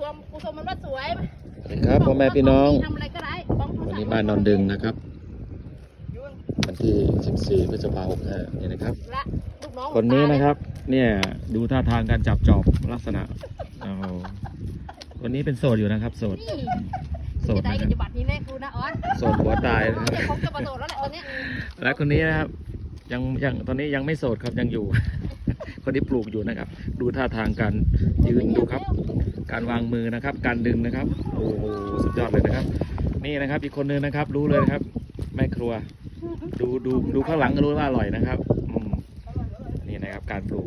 ชมกูชมมันว่าสวยสวัสดีครับพ่อแม่พี่น้อง ทำอะไรก็ได้ของผู้วันสั่งนี้บ้านนอนดึงนะครับ วันที่ 14พฤษภาคม65นี่นะครับ ละลูกน้องคนนี้นะครับ เนี่ยดูท่าทางการจับจอบลักษณะเอาวันนี้เป็นโสดอยู่นะครับ โสด นี่โสดจะได้นะคกัรันบจะบัตรนี้แน่กูนะออนโสดหัวตายนะคเดี๋ยวรับผมจะประโดดแล้วแหละตอนเนี้ยและคนนี้นะครับ ยังยังตอนนี้ยังไม่โสดครับยังอยู่ คนที่ปลูกอยู่นะครับ ดูท่าทางการยืนดูครับ การวางมือนะครับ การดึงนะครับ โอ้โหสุดยอดเลยนะครับ นี่นะครับอีกคนนึงนะครับ รู้เลยนะครับแม่ครัว ดูดูดูข้างหลังก็รู้ว่าอร่อยนะครับอืมนี่นะครับการปลูก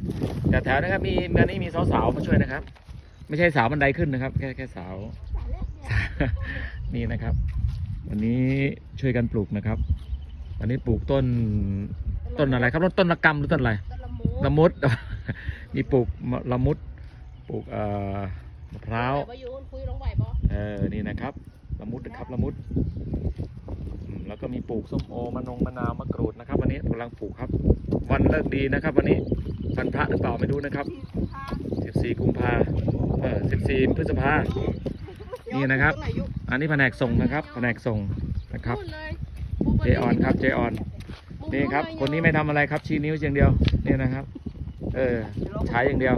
แต่แถวนะครับมีวันนี้มีสาวๆมาช่วยนะครับ ไม่ใช่สาวบันไดขึ้นนะครับ แค่แค่สาว นี่นะครับ วันนี้ช่วยกันปลูกนะครับ วันนี้ปลูกต้นต้นอะไรครับต้นต้นละกำหรือต้นอะไรต้นละมุดละมุด มีปลูกมะละมุด ปลูกเอ่อ มะพร้าวไปอยู่คุยลงไหวบ่เออนี่นะครับละมุดนะครับละมุดอืมแล้วก็มีปลูกส้มโอมะนงมะนาวมะกรูดนะครับ วันนี้กำลังปลูกครับ วันเลิกดีนะครับ วันนี้วันพระหรือเปล่าไม่รู้นะครับ 14 กุมภาเออ14 พฤษภานี่นะครับ อันนี้แผนกส่งนะครับแผนกส่งนะครับพูดเลยเจออนครับเจออนนี่ครับ คนนี้ไม่ทำอะไรครับชี้นิ้วอย่างเดียวนี่นะครับ เออใช้อย่างเดียว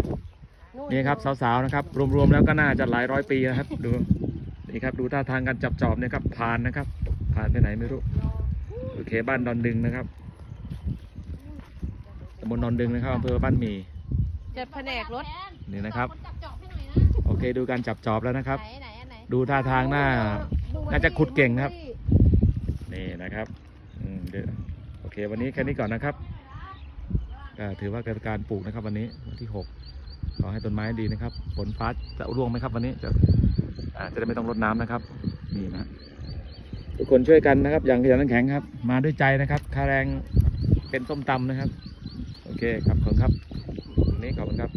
นี่ครับสาวๆนะครับ รวมๆแล้วก็น่าจะหลายร้อยปีนะครับ ดูนี่ครับดูท่าทางการจับจอบเนี่ยครับผ่านนะครับ ผ่านไปไหนไม่รู้โอเคบ้านดอนดึงนะครับตำบลดอนดึงนะครับอำเภอบ้านหมีจะแผนกรถนี่นะครับจับจอบให้หน่อยนะโอเคดูการจับจอบแล้วนะครับไหนไหนอันไหนดูท่าทางหน้าดูน่าจะขุดเก่งนะครับ นี่นะครับอืมเดี๋ยวโอเค วันนี้แค่นี้ก่อนนะครับก็ถือว่าเป็นการปลูกนะครับวันนี้วันที่หก ขอให้ต้นไม้ดีนะครับ ฝนฟ้าจะร่วงไหมครับ วันนี้จะจะได้ไม่ต้องรดน้ำนะครับ นี่นะ ทุกคนช่วยกันนะครับ อย่างขยันขันแข็งครับ มาด้วยใจนะครับค่าแรงเป็นส้มตำนะครับ โอเคครับขอบคุณครับวันนี้ขอบคุณครับ